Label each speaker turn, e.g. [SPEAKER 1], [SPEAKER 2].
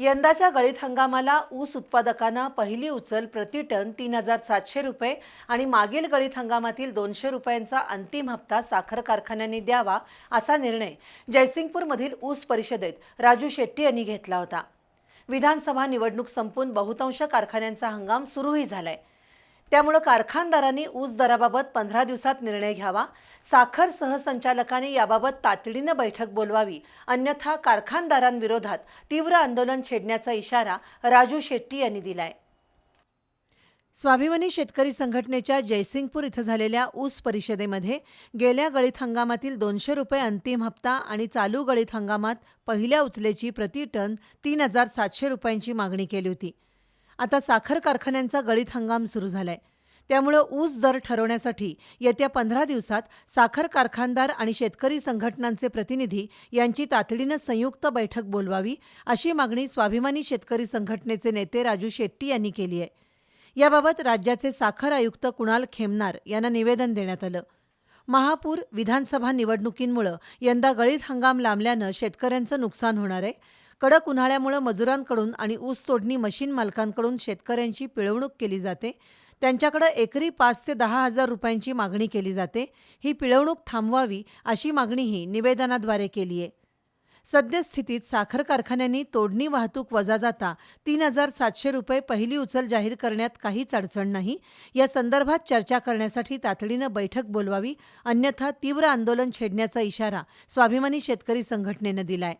[SPEAKER 1] यंदाच्या गळीत हंगामाला ऊस उत्पादकांना पहिली उचल प्रति टन तीन हजार सातशे रुपये आणि मागील गळीत हंगामातील दोनशे रुपयांचा अंतिम हप्ता साखर कारखान्यांनी द्यावा असा निर्णय जयसिंगपूरमधील ऊस परिषदेत राजू शेट्टी यांनी घेतला होता. विधानसभा निवडणूक संपून बहुतांश कारखान्यांचा हंगाम सुरूही झालाय. त्यामुळे कारखानदारांनी ऊस दराबाबत पंधरा दिवसात निर्णय घ्यावा. साखर सहसंचालकांनी याबाबत तातडीनं बैठक बोलवावी. अन्यथा कारखानदारांविरोधात तीव्र आंदोलन छेडण्याचा इशारा राजू शेट्टी यांनी दिलाय. स्वाभिमानी शेतकरी संघटनेच्या जयसिंगपूर इथं झालेल्या ऊस परिषदेमध्ये गेल्या गळीत हंगामातील दोनशे रुपये अंतिम हप्ता आणि चालू गळीत हंगामात पहिल्या उचलेची प्रति टन तीन हजार सातशे रुपयांची मागणी केली होती. आता साखर कारखान्यांचा गळीत हंगाम सुरू झालाय. त्यामुळं ऊस दर ठरवण्यासाठी येत्या पंधरा दिवसात साखर कारखानदार आणि शेतकरी संघटनांचे प्रतिनिधी यांची तातडीनं संयुक्त बैठक बोलवावी अशी मागणी स्वाभिमानी शेतकरी संघटनेचे नेते राजू शेट्टी यांनी केली आहे. याबाबत राज्याचे साखर आयुक्त कुणाल खेमनार यांना निवेदन देण्यात आलं. महापूर विधानसभा निवडणुकींमुळं यंदा गळीत हंगाम लांबल्यानं शेतकऱ्यांचं नुकसान होणार आहे. कडक उन्हाळ्यामुळं मजुरांकडून आणि ऊस तोडणी मशीन मालकांकडून शेतकऱ्यांची पिळवणूक केली जाते. त्यांच्याकडे एकरी पाच ते दहा हजार रुपयांची मागणी केली जाते. ही पिळवणूक थांबवावी अशी मागणीही निवेदनाद्वारे केली आहे. सद्यस्थितीत साखर कारखान्यांनी तोडणी वाहतूक वजा जाता तीन हजार सातशे रुपये पहिली उचल जाहीर करण्यात काहीच अडचण नाही. या संदर्भात चर्चा करण्यासाठी तातडीनं बैठक बोलवावी अन्यथा तीव्र आंदोलन छेडण्याचा इशारा स्वाभिमानी शेतकरी संघटनेनं दिलाय.